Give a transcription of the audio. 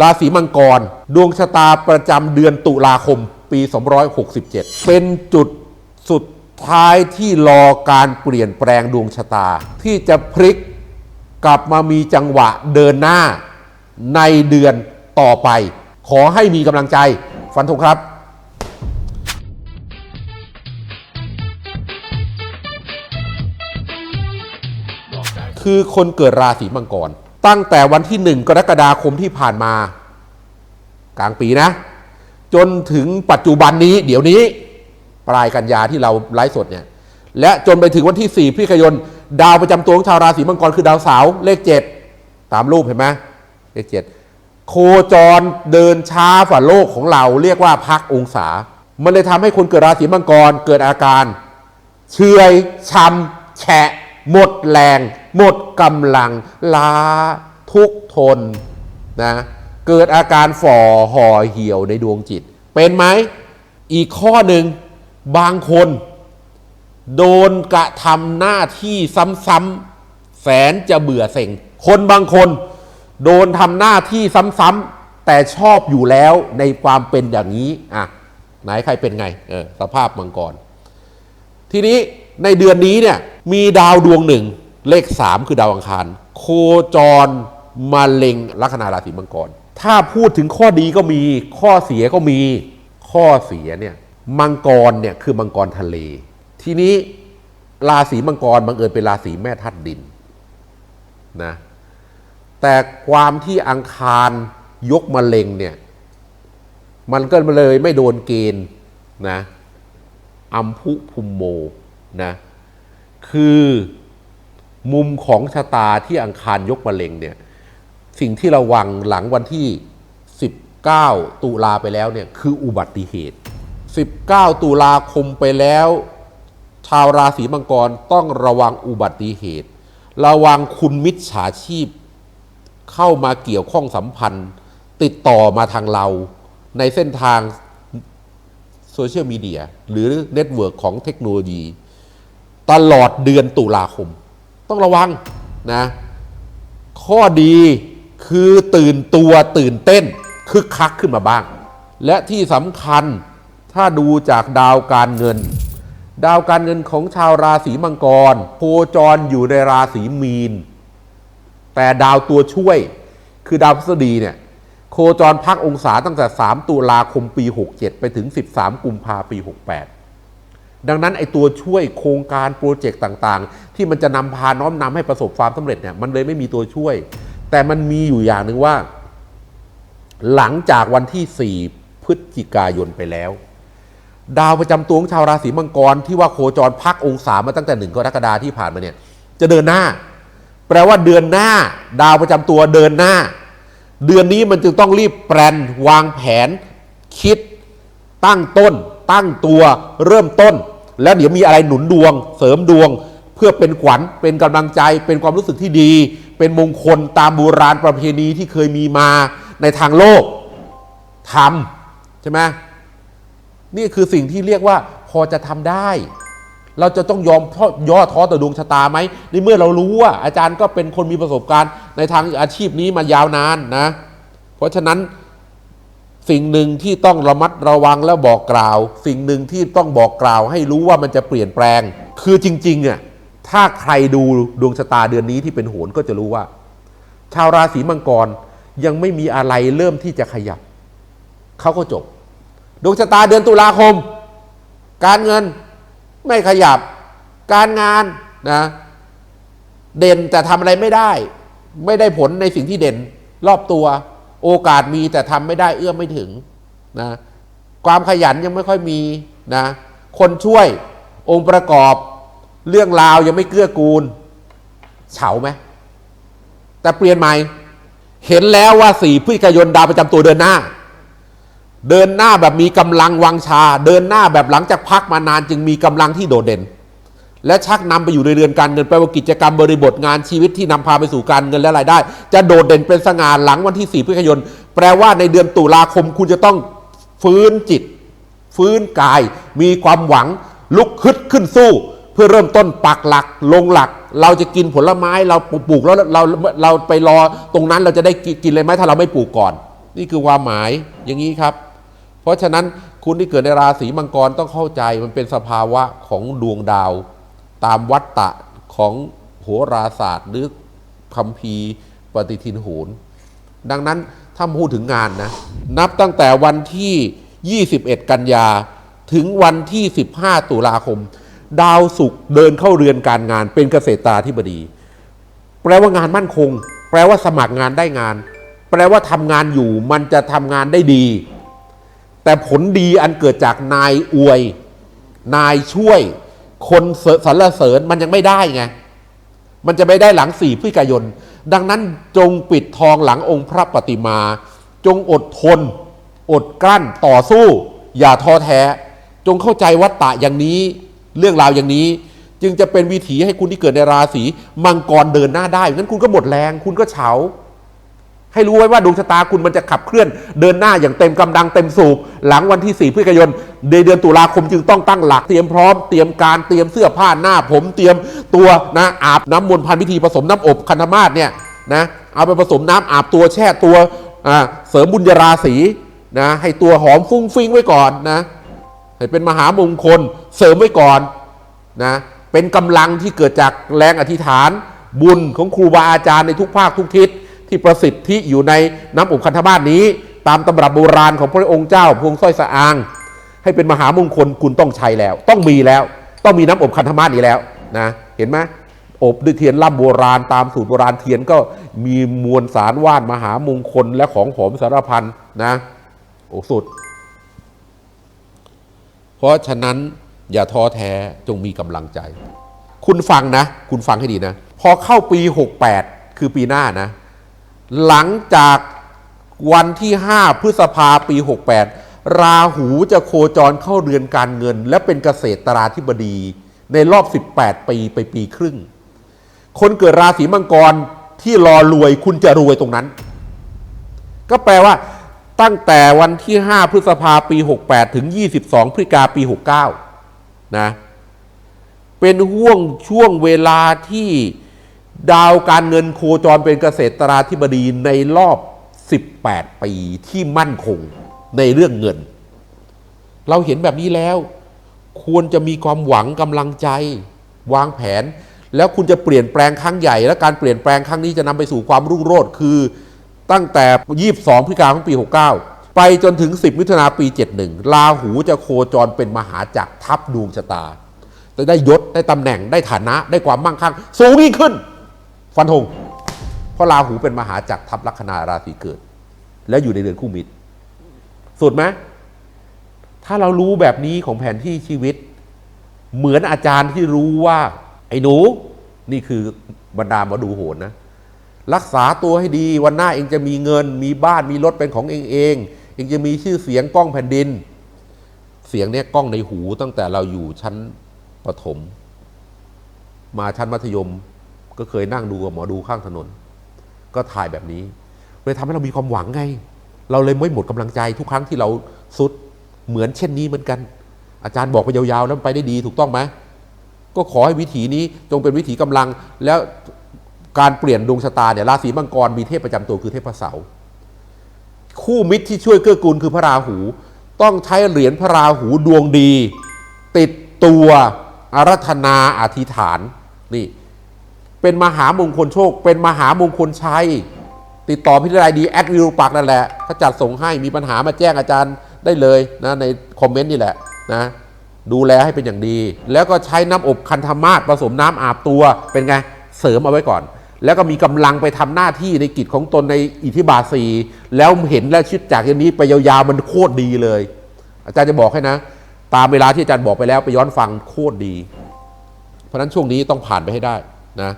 ราศีมังกร ดวงชะตาประจำเดือนตุลาคม ปี 267 เป็นจุดสุดท้ายที่รอการเปลี่ยนแปลงดวงชะตา ที่จะพลิกกลับมามีจังหวะเดินหน้าในเดือนต่อไป ขอให้มีกำลังใจ ฟันธงครับคือคนเกิดราศีมังกร ตั้งแต่วันที่หนึ่งกรกฎาคมที่ผ่านมา กลางปีนะ จนถึงปัจจุบันนี้ เดี๋ยวนี้ ปลายกันยาที่เราไลฟ์สดเนี่ย และจนไปถึงวันที่ 4พฤศจิกายน ดาวประจำตัวของชาวราศีมังกรคือดาวเสาร์เลข7ตามรูปเห็นไหมเลข7โคจรเดินช้าฝ่าโลกของเราเรียกว่าพักองศา มันเลยทำให้คนเกิดราศีมังกรเกิดอาการ เฉยช้ำแฉะ หมดแรง หมดกำลัง ล้า ทุกทนนะเกิดอาการฝ่อห่อเหี่ยวในดวงจิต เป็นไหม อีกข้อหนึ่งบางคน โดนกระทำหน้าที่ซ้ำๆแสนจะเบื่อเซ็ง คนบางคน โดนทำหน้าที่ซ้ำๆแต่ชอบอยู่แล้วในความเป็นอย่างนี้อะไหนใครเป็นไงเออสภาพมังกร ทีนี้ ในเดือนนี้เนี่ยมีดาวดวงหนึ่ง เลขสามคือดาวอังคาร โคจรมาเล็งลัคนาราศีมังกร ถ้าพูดถึงข้อดีก็มีข้อเสียก็มีข้อเสียเนี่ยมังกรเนี่ยคือมังกรทะเล ทีนี้ราศีมังกรบังเอิญเป็นราศีแม่ธาตุดินนะแต่ความที่อังคารยกมาเล็งเนี่ยมันก็เลยไม่โดนเกณฑ์นะอัมพุพุมโม นะคือมุมของชะตาที่อังคารยกมะเร็งเนี่ยสิ่งที่ระวังหลังวันที่ 19 ตุลาไปแล้วเนี่ยคืออุบัติเหตุ 19 ตุลาคมไปแล้ว ชาวราศีมังกรต้องระวังอุบัติเหตุ ระวังคุณมิจฉาชีพ เข้ามาเกี่ยวข้องสัมพันธ์ ติดต่อมาทางเรา ในเส้นทางโซเชียลมีเดียหรือเน็ตเวิร์กของเทคโนโลยี ตลอดเดือนตุลาคม ต้องระวังนะข้อดีคือตื่นตัวตื่นเต้นคึกคักขึ้นมาบ้าง และที่สำคัญถ้าดูจากดาวการเงิน ดาวการเงินของชาวราศีมังกร โคจรอยู่ในราศีมีน แต่ดาวตัวช่วยคือดาวพฤษฎีเนี่ยโคจรพักองศาตั้งแต่ 3 ตุลาคมปี 67 ไปถึง 13 กุมภาปี 68 ดังนั้นไอ้ตัวช่วยโครงการโปรเจกต์ต่างๆ ที่มันจะนำพาน้อมนำให้ประสบความสำเร็จเนี่ยมันเลยไม่มีตัวช่วย แต่มันมีอยู่อย่างหนึ่งว่า หลังจากวันที่ 4 พฤศจิกายนไปแล้ว ดาวประจำตัวของชาวราศีมังกรที่ว่าโคจรพักองศามาตั้งแต่หนึ่งกรกฎาที่ผ่านมาเนี่ย จะเดินหน้า แปลว่าเดือนหน้า ดาวประจำตัวเดินหน้า เดือนนี้มันจึงต้องรีบแปลนวางแผน คิดตั้งต้น ตั้งตัวเริ่มต้น แล้วเดี๋ยวมีอะไรหนุนดวง เสริมดวง เพื่อเป็นขวัญเป็นกำลังใจ เป็นความรู้สึกที่ดี เป็นมงคลตามโบราณประเพณีที่เคยมีมาในทางโลกทำใช่ไหมนี่คือสิ่งที่เรียกว่าพอจะทำได้ เราจะต้องยอมย่อท้อต่อดวงชะตาไหมในเมื่อเรารู้ว่าอาจารย์ก็เป็นคนมีประสบการณ์ในทางอาชีพนี้มายาวนานนะ เพราะฉะนั้น สิ่งหนึ่งที่ต้องระมัดระวังและบอกกล่าว สิ่งหนึ่งที่ต้องบอกกล่าวให้รู้ว่ามันจะเปลี่ยนแปลง คือจริงๆอะถ้าใครดูดวงชะตาเดือนนี้ที่เป็นโหนก็จะรู้ว่า ชาวราศีมังกรยังไม่มีอะไรเริ่มที่จะขยับเขาก็จบ ดวงชะตาเดือนตุลาคม การเงินไม่ขยับ การงานนะเด่นแต่ทำอะไรไม่ได้ ไม่ได้ผลในสิ่งที่เด่นรอบตัว โอกาสมีแต่ทำไม่ได้เอื้อมไม่ถึงนะความขยันยังไม่ค่อยมีนะคนช่วยองค์ประกอบเรื่องราวยังไม่เกื้อกูลเฉาไหมแต่เปลี่ยนใหม่ เห็นแล้วว่าสี่พฤศจิกายนดาวประจำตัวเดินหน้า เดินหน้าแบบมีกำลังวังชา เดินหน้าแบบหลังจากพักมานานจึงมีกำลังที่โดดเด่น และชักนำไปอยู่ในเรือนการเงินแปลว่ากิจกรรมบริบทงานชีวิตที่นำพาไปสู่การเงินและรายได้ จะโดดเด่นเป็นสง่าหลังวันที่4พฤศจิกายน แปลว่าในเดือนตุลาคมคุณจะต้องฟื้นจิต ฟื้นกาย มีความหวัง ลุกขึ้นขึ้นสู้ เพื่อเริ่มต้นปักหลัก ลงหลัก เราจะกินผลไม้เราปลูกแล้วเราเราไปรอตรงนั้นเราจะได้กินเลยไหมถ้าเราไม่ปลูกก่อน นี่คือความหมายอย่างนี้ครับ เพราะฉะนั้นคุณที่เกิดในราศีมังกรต้องเข้าใจมันเป็นสภาวะของดวงดาว ตามวัตตะของโหราศาสตร์หรือคัมภีร์ปฏิทินโหรดังนั้นถ้าพูดถึงงานนะ นับตั้งแต่วันที่ 21 กันยา ถึงวันที่ 15 ตุลาคม ดาวศุกร์เดินเข้าเรือนการงานเป็นเกษตราธิบดี แปลว่างานมั่นคง แปลว่าสมัครงานได้งาน แปลว่าทำงานอยู่มันจะทำงานได้ดี แต่ผลดีอันเกิดจากนายอวย นายช่วย คนสรรเสริญมันยังไม่ได้ไง มันจะไม่ได้หลังสี่พฤศจิกายน ดังนั้นจงปิดทองหลังองค์พระปฏิมา จงอดทน อดกลั้นต่อสู้ อย่าท้อแท้ จงเข้าใจวัตตะอย่างนี้เรื่องราวอย่างนี้ จึงจะเป็นวิถีให้คุณที่เกิดในราศีมังกรเดินหน้าได้งั้นคุณก็หมดแรง คุณก็เฉา ให้รู้ไว้ว่าดวงชะตาคุณมันจะขับเคลื่อนเดินหน้าอย่างเต็มกำลังเต็มสูบ หลังวันที่ 4พฤศจิกายนในเดือนตุลาคมจึงต้องตั้งหลักเตรียมพร้อมเตรียมการเตรียมเสื้อผ้าหน้าผมเตรียมตัวนะอาบน้ำมนต์พันพิธีผสมน้ำอบคันธมาศเนี่ยนะเอาไปผสมน้ำอาบตัวแช่ตัวเสริมบุญญาราศีนะให้ตัวหอมฟุ้งฟิ้งไว้ก่อนนะให้เป็นมหามงคลเสริมไว้ก่อนนะเป็นกำลังที่เกิดจากแรงอธิษฐานบุญของครูบาอาจารย์ในทุกภาคทุกทิศ ที่ประสิทธิอยู่ในน้ำอบคันธมาศนี้ ตามตำรับโบราณของพระองค์เจ้าพวงสร้อยสะอาง ให้เป็นมหามงคลคุณต้องใช้แล้ว ต้องมีแล้ว ต้องมีน้ำอบคันธมาศนี้แล้วนะเห็นไหมอบด้วยเทียนล่ำโบราณตามสูตรโบราณเทียนก็มีมวลสารว่านมหามงคลและของหอมสารพันนะโอ้สุด เพราะฉะนั้นอย่าท้อแท้จงมีกำลังใจ คุณฟังนะ คุณฟังให้ดีนะ พอเข้าปี 68 คือปีหน้านะ หลังจากวันที่ 5 พฤษภาปี 68 ราหูจะโคจรเข้าเรือนการเงิน และเป็นเกษตราธิบดี ในรอบ 18 ปีไปปีครึ่ง คนเกิดราศีมังกรที่รอรวยคุณจะรวยตรงนั้น ก็แปลว่า ตั้งแต่วันที่ 5 พฤษภาปี 68 ถึง 22 พฤศจิกาปี 69 นะ เป็นห่วงช่วงเวลาที่ ดาวการเงินโคจรเป็นเกษตราธิบดีในรอบ 18 ปีที่มั่นคงในเรื่องเงิน เราเห็นแบบนี้แล้ว ควรจะมีความหวังกำลังใจ วางแผน แล้วคุณจะเปลี่ยนแปลงครั้งใหญ่ และการเปลี่ยนแปลงครั้งนี้จะนำไปสู่ความรุ่งโรจน์คือ ตั้งแต่ 22พฤศจิกายนของปี 69 ไปจนถึง 10 มิถุนาปี 71ราหูจะโคจรเป็นมหาจักรทับดวงชะตาจะได้ยศได้ตำแหน่งได้ฐานะได้ความมั่งคั่งสูงยิ่งขึ้น ฟันธงเพราะราหูเป็นมหาจักรทับลัคนาราศีเกิด แล้วอยู่ในเดือนคู่มิตร สุดไหมถ้าเรารู้แบบนี้ของแผนที่ชีวิต เหมือนอาจารย์ที่รู้ว่า ไอ้หนู นี่คือบรรดามาดูโหนนะ รักษาตัวให้ดีวันหน้าเองจะมีเงิน มีบ้านมีรถเป็นของเองเองเองจะมีชื่อเสียงกล้องแผ่นดิน เสียงเนี้ยกล้องในหูตั้งแต่เราอยู่ชั้นประถม มาชั้นมัธยม ก็เคยนั่งดูกับหมอดูข้างถนน ก็ถ่ายแบบนี้เลยทำให้เรามีความหวังไง เราเลยไม่หมดกำลังใจทุกครั้งที่เราสุดเหมือนเช่นนี้เหมือนกัน อาจารย์บอกไปยาวๆแล้วมันไปได้ดีถูกต้องไหมก็ขอให้วิถีนี้จงเป็นวิถีกำลังแล้วการเปลี่ยนดวงชะตาเนี่ยราศีมังกรมีเทพประจำตัวคือเทพพระเสาร์คู่มิตรที่ช่วยเกื้อกูลคือพระราหู ต้องใช้เหรียญพระราหูดวงดี ติดตัวอารัธนาอธิษฐานนี่ เป็นมหามงคลโชค เป็นมหามงคลชัย ติดต่อพิธีรายดีแอดวิวปักนั่นแหละเขาจัดส่งให้มีปัญหามาแจ้งอาจารย์ได้เลยนะในคอมเมนต์นี่แหละนะดูแลให้เป็นอย่างดี แล้วก็ใช้น้ำอบคันธมาศผสมน้ำอาบตัวเป็นไงเสริมเอาไว้ก่อน แล้วก็มีกำลังไปทำหน้าที่ในกิจของตนในอิทธิบาสีแล้วเห็นและชิดจากอย่างนี้ไปยาวๆมันโคตรดีเลย อาจารย์จะบอกให้นะ ตามเวลาที่อาจารย์บอกไปแล้วไปย้อนฟังโคตรดี เพราะฉะนั้นช่วงนี้ต้องผ่านไปให้ได้นะ